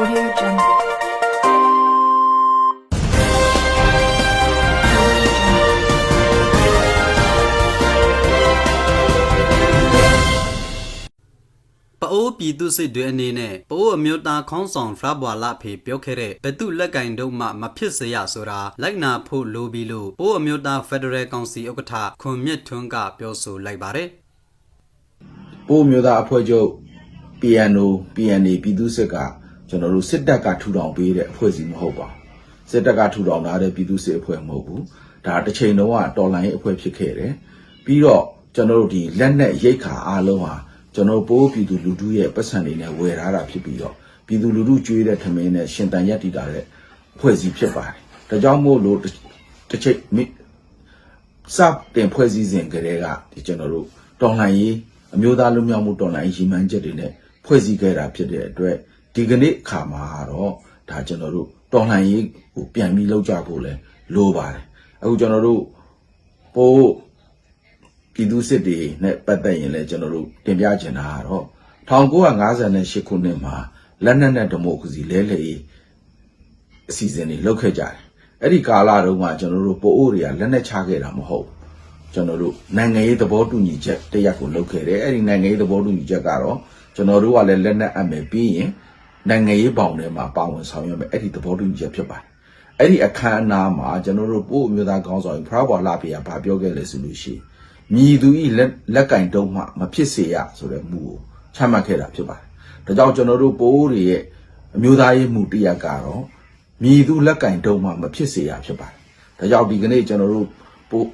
Audio Jungle. Audio Jungle. ပအိုးပြည်သူစစ်တွေအနေနဲ့ပအိုးအမျိုးသားခေါင်းဆောင်ဖရဘွာလာဖေပြောခဲ့တဲ့ဘသူလက်ကင်တို့မှမဖြစ်စေရဆိုတာလိုက်နာဖို့လိုပြီလို့ပအိုးအမျိုးသားဖက်ဒရယ်ကောင်စီဥက္ကဋ္ဌခွန်မြင့်ထွန်းကပြောဆိုလိုက်ပါတယ်ပို့မျိုးသားအဖွဲ့ချုပ် PNO PNA ပြည်သူစစ်က ကျွန်တော်တို့စစ်တပ်ကထူထောင်ပေးတဲ့အဖွဲ့အစည်းမဟုတ်ပါဘူးစစ်တပ်ကထူထောင်ထားတဲ့ပြည်သူစစ်အဖွဲ့မဟုတ်ဘူးဒါတစ်ချိန်လုံးကတော်လိုင်းအဖွဲ့ဖြစ်ခဲ့တယ်ပြီးတော့ကျွန်တော်တို့ဒီလက်နက်ရိတ်ခါအားလုံးဟာကျွန်တော်တို့ပိုးပြည်သူလူထုရဲ့ပတ်စံတွေနဲ့ဝယ်ထားတာဖြစ်ပြီးတော့ပြည်သူလူထုကြွေးတဲ့ထမင်းနဲ့ရှင်တန်ရက်တည်တာတဲ့အဖွဲ့အစည်းဖြစ်ပါတယ်ဒါကြောင့်မို့လို့တစ်တစ်ချိန်မိစတင်ဖွဲ့စည်းစဉ်ကလေးကဒီကျွန်တော်တို့တော်လှန်ရေးအမျိုးသားလူမျိုးမှုတော်လှန်ရေးရည်မှန်းချက်တွေနဲ့ဖွဲ့စည်းခဲ့တာဖြစ်တဲ့အတွက် ဒီကနေ့အခါမှာတော့ဒါကျွန်တော်တို့တော်လှန်ရေးကိုပြန်ပြီးလုပ်ကြဖို့လဲလိုပါတယ်အခုကျွန်တော်တို့ပို့ပြည်သူစစ်တွေနဲ့ပတ်သက်ရင်လည်းကျွန်တော်တို့တင်ပြချင်တာကတော့1958ခုနှစ်မှာလက်နက်နဲ့ဒီမိုကရေစီလဲလှယ်ရေးအစီအစဉ်တွေလုပ်ခဲ့ကြတယ်အဲ့ဒီကာလတုန်းကကျွန်တော်တို့ပိုအိုးတွေကလက်နဲ့ချခဲ့တာမဟုတ်ဘူးကျွန်တော်တို့နိုင်ငံရေးသဘောတူညီချက်တစ်ရပ်ကိုလုပ်ခဲ့တယ်အဲ့ဒီနိုင်ငံရေးသဘောတူညီချက်ကတော့ကျွန်တော်တို့ကလည်းလက်နဲ့အပ်မယ်ပြီးရင် နိုင်ငံရေးပေါင်ထဲမှာပါဝင်ဆောင်ရွက်မယ်အဲ့ဒီသဘောတူညီချက်ဖြစ်ပါတယ်အဲ့ဒီအခမ်းအနားမှာကျွန်တော်တို့ပို့အမျိုးသားကောင်းဆောင်ဖရာဘွာလာဖေကဗာပြောခဲ့လေဆိုလို့ရှိရင်မြည်သူဤလက်လက်ကင်တုံးမှမဖြစ်စေရဆိုတဲ့မူကိုချမှတ်ခဲ့တာဖြစ်ပါတယ်ဒါကြောင့်ကျွန်တော်တို့ပိုးတွေရဲ့အမျိုးသားရေးမူတစ်ရပ်ကတော့မြည်သူလက်ကင်တုံးမှမဖြစ်စေရဖြစ်ပါတယ်။ဒါကြောင့်ဒီကနေ့ကျွန်တော်တို့ပို့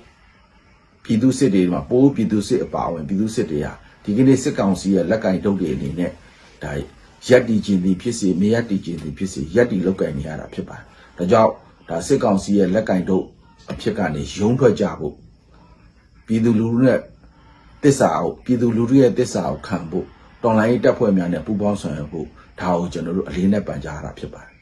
ပြည်သူစစ်တွေမှာပိုးပြည်သူစစ်အပါအဝင်ပြည်သူစစ်တွေဟာဒီကနေ့စစ်ကောင်စီရဲ့လက်ကင်တုံးတွေအနေနဲ့ဒါ ရက်တီချင်းသည်ဖြစ်စေမရက်တီချင်းသည်ဖြစ်စေရက်တီလောက်ကင်နေရတာဖြစ်ပါတယ်။ဒါကြောင့်ဒါစစ်ကောင်စီရဲ့လက်ကင်တုံးအဖြစ်ကနေရုံးထွက်ကြဖို့ပြည်သူလူထုနဲ့တစ္ဆာကိုပြည်သူလူထုရဲ့တစ္ဆာကိုခံဖို့တော်လိုင်းရေးတပ်ဖွဲ့များနဲ့ပူးပေါင်းဆောင်ရွက်ဖို့ဒါကိုကျွန်တော်တို့အလေးနဲ့ပန်ကြားရတာဖြစ်ပါတယ်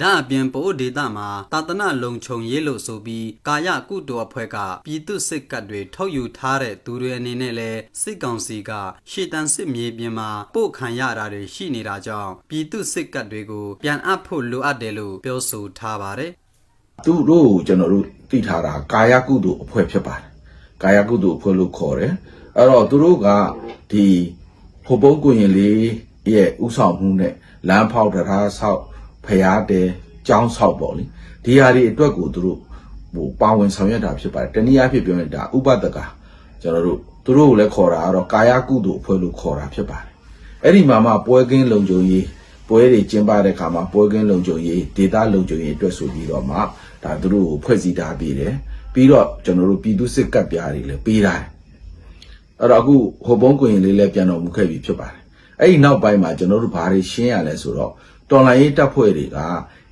ဒါအပြင်ပိုးဒေတာမှာတာသနာလုံခြုံရေးလို့ဆိုပြီးကာယကုသိုလ်အဖွဲ့ကပြည်သူစစ်ကတ်တွေထုတ်ယူထားတဲ့သူတွေအနေနဲ့လဲစစ်ကောင်စီကရှေ့တန်းစစ်မြေပြင်မှာပို့ခံရတာတွေရှိနေတာကြောင့်ပြည်သူစစ်ကတ်တွေကိုပြန်အပ်ဖို့လိုအပ်တယ်လို့ပြောဆိုထားပါတယ်သူတို့ကိုကျွန်တော်တို့သိထားတာကာယကုသိုလ်အဖွဲ့ဖြစ်ပါတယ်ကာယကုသိုလ်အဖွဲ့လို့ခေါ်တယ်အဲ့တော့သူတို့ကဒီဟိုပုံးကိုရင်လေးရဲ့ဥဆောင်မှုနဲ့လမ်းဖောက်တရားဆောက် ဖျားတယ်ကျောင်းဆောက်ပေါ့လေဒီဟာတွေအတွက်ကိုသူတို့ဟိုပါဝင်ဆောင်ရွက်တာဖြစ်ပါတယ်တနည်းအားဖြင့်ပြောရင်ဒါဥပဒကကျွန်တော်တို့သူတို့ကိုလည်းခေါ်တာကတော့ကာယကုသိုလ်အဖွဲ့လို့ခေါ်တာဖြစ်ပါတယ်အဲ့ဒီမှာမှပွဲကင်းလုံခြုံရေးပွဲတွေကျင်းပတဲ့ခါမှာပွဲကင်းလုံခြုံရေးဒေတာလုံခြုံရေးအတွက်ဆိုပြီးတော့မှဒါသူတို့ကိုဖွဲ့စည်းထားပြီးတယ်ပြီးတော့ကျွန်တော်တို့ပြည်သူစစ်ကပ်ပြားတွေလည်းပေးထားတယ်အဲ့တော့အခုဟိုဘုံကွင်လေးလည်းပြန်တော်မူခဲ့ပြီဖြစ်ပါတယ်အဲ့ဒီနောက်ပိုင်းမှာကျွန်တော်တို့ဘာတွေရှင်းရလဲဆိုတော့ တော်လိုင်းရေးတပ်ဖွဲ့တွေက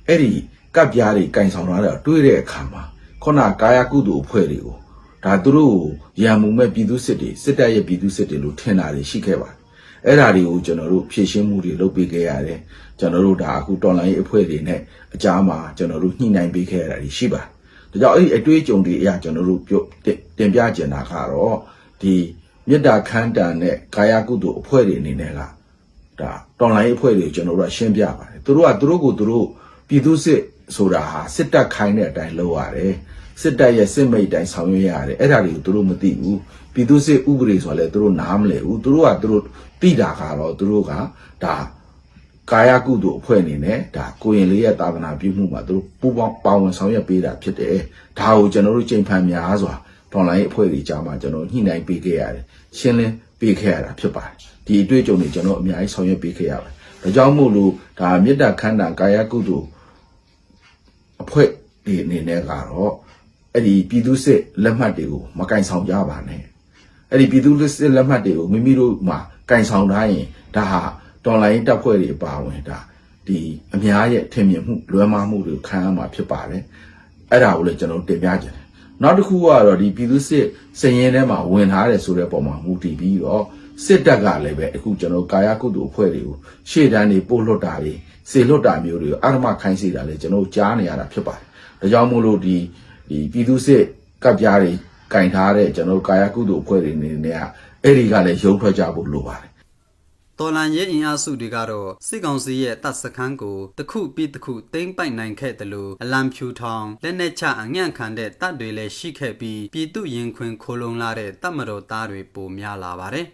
အဲ့ဒီကပ်ပြားတွေကင်ဆောင်ထားတာတွေးတဲ့အခါမှာခုနကာယကုသိုလ်အဖွဲ့တွေကိုဒါသူတို့ကိုရံမှုမဲ့ပြည်သူစစ်တွေစစ်တပ်ရဲ့ပြည်သူစစ်တွေလို့ထင်တာတွေရှိခဲ့ပါတယ်အဲ့ဓာတွေကိုကျွန်တော်တို့ဖြည့်ရှင်းမှုတွေလုပ်ပေးခဲ့ရတယ်ကျွန်တော်တို့ဒါအခုတော်လိုင်းရေးအဖွဲ့တွေနဲ့အကြားမှာကျွန်တော်တို့ညှိနှိုင်းပေးခဲ့ရတာတွေရှိပါတယ်ဒါကြောင့်အဲ့ဒီအတွေ့အကြုံတွေအရာကျွန်တော်တို့ပြောတင်တင်ပြကျင်တာကတော့ဒီမေတ္တာခမ်းတန်နဲ့ကာယကုသိုလ်အဖွဲ့တွေအနေနဲ့က ဒါတော်လိုင်းရေးအဖွဲ့တွေကိုကျွန်တော်တို့ကရှင်းပြပါတယ်သူတို့ကသူတို့ကိုသူတို့ပြည်သူစစ်ဆိုတာဟာစစ်တပ်ခိုင်းတဲ့အတိုင်းလုပ်ရတယ်စစ်တပ်ရဲ့စစ်မိတ်အတိုင်းဆောင်ရွက်ရတယ်အဲ့ဒါတွေကိုသူတို့မသိဘူးပြည်သူစစ်ဥပဒေဆိုလဲသူတို့နားမလဲဘူးသူတို့ကသူတို့သိတာကတော့သူတို့ကဒါကာယကုသိုလ်အဖွဲ့အနေနဲ့ဒါကိုရင်လေးရဲ့တာသနာပြုမှုမှာသူတို့ပူပေါင်းပါဝင်ဆောင်ရွက်ပေးတာဖြစ်တယ်ဒါကိုကျွန်တော်တို့ချိန်ဖန်များစွာဒေါ်လာရေးအဖွဲ့တွေကြားမှာကျွန်တော်ညှိနှိုင်းပေးခဲ့ရတယ်ရှင်းလင်း ပေးခဲ့ရတာဖြစ်ပါတယ်ဒီအတွေ့အကြုံတွေကျွန်တော်အများကြီးဆောင်ရွက်ပေးခဲ့ရပါတယ်ဒါကြောင့်မို့လို့ဒါမေတ္တာခန္ဓာကာယကုသိုလ်အဖွဲ့ဒီအနေနဲ့ကတော့အဲ့ဒီပြည်သူစစ်လက်မှတ်တွေကိုမကင်ဆောင်ကြပါနဲ့အဲ့ဒီပြည်သူစစ်လက်မှတ်တွေကိုမိမိတို့မှာကင်ဆောင်ထားရင်ဒါဟာတော်လိုင်းတပ်ဖွဲ့တွေပါဝင်ဒါဒီအများရဲ့ထင်မြင်မှုလွဲမှားမှုတွေခံရမှာဖြစ်ပါတယ်အဲ့ဒါကိုလည်းကျွန်တော်တင်ပြကြတယ် နောက်တစ်ခုကတော့ဒီပြည်သူစစ်စည်ရင်ထဲမှာဝင်ထားတယ်ဆိုတဲ့ပုံမှာမူတည်ပြီးတော့စစ်တပ်ကလည်းပဲအခုကျွန်တော်ကာယကုသိုလ်အဖွဲ့တွေကိုရှေ့တန်းတွေပို့လွတ်တာတွေစေလွတ်တာမျိုးတွေကိုအာရမခိုင်းစေတာလေကျွန်တော်ကြားနေရတာဖြစ်ပါတယ်ဒါကြောင့်မို့လို့ဒီဒီပြည်သူစစ်ကပ်ပြားတွေကင်ထားတဲ့ကျွန်တော်ကာယကုသိုလ်အဖွဲ့တွေအနေနဲ့ကအဲ့ဒီကလည်းရုံထွက်ကြဖို့လိုပါတယ် တော်လန်ရဲအင်အားစုတွေကတော့စစ်ကောင်စီရဲ့တပ်စခန်းကိုတစ်ခုပြီးတစ်ခုသိမ်းပိုက်နိုင်ခဲ့တယ်လို့အလံဖြူထောင်လက်နက်ချအငန့်ခံတဲ့တပ်တွေလည်းရှိခဲ့ပြီးပြည်သူရင်ခွင်ခိုလုံလာတဲ့တပ်မတော်သားတွေပိုများလာပါတယ်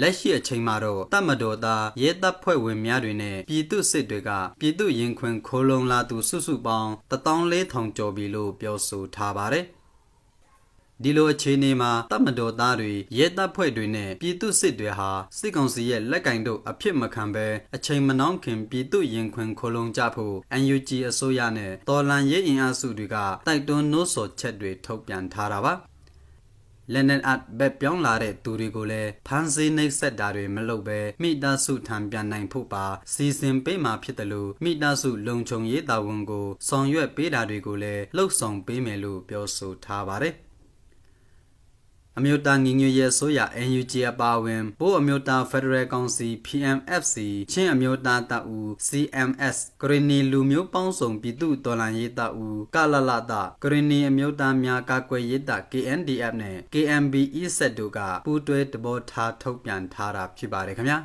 လက်ရှိအချိန်မှာတော့တပ်မတော်သားရဲတပ်ဖွဲ့ဝင်များတွေနဲ့ပြည်သူစစ်တွေကပြည်သူရင်ခွင်ခိုလုံလာသူစုစုပေါင်း14000ကျော်ပြီလို့ပြောဆိုထားပါတယ်။ ဒီလိုအခြေအနေမှာတပ်မတော်သားတွေရဲတပ်ဖွဲ့တွေနဲ့ပြည်သူစစ်တွေဟာစစ်ကောင်စီရဲ့လက်ကင်တို့အဖြစ်မခံဘဲအချိန်မနှောင်းခင်ပြည်သူရင်ခွင်ခိုလုံကြဖို့ UNG အစိုးရနဲ့တော်လန်ရဲအင်အားစုတွေကတိုက်တွန်းနှိုးဆော်ချက်တွေထုတ်ပြန်ထားတာပါ။လက်နက်အပ်ဘက်ပြောင်းလာတဲ့သူတွေကိုလည်းဖမ်းဆီးနှိပ်စက်တာတွေမလုပ်ဘဲမိသားစုထံပြန်နိုင်ဖို့ပါစီစဉ်ပေးမှာဖြစ်တယ်လို့မိသားစုလုံခြုံရေးတာဝန်ကိုဆောင်ရွက်ပေးတာတွေကိုလည်းလှုပ်ဆောင်ပေးမယ်လို့ပြောဆိုထားပါတယ်။ အမျိုးသားညီညွတ်ရေးဆိုရ NUG အပါအဝင်ဘိုးအမျိုးသား Federal Council PMFC ချင်းအမျိုးသားတပ်ဦး CMS ဂရနီလူမျိုးပေါင်းစုံပြည်သူတော်လှန်ရေးတပ်ဦးကလလတဂရနီအမျိုးသားများကာကွယ်ရေးတပ် KNDF နဲ့ KMB ESET တို့ကပူးတွဲတဘောထားထုတ်ပြန်ထားတာဖြစ်ပါတယ်ခင်ဗျာ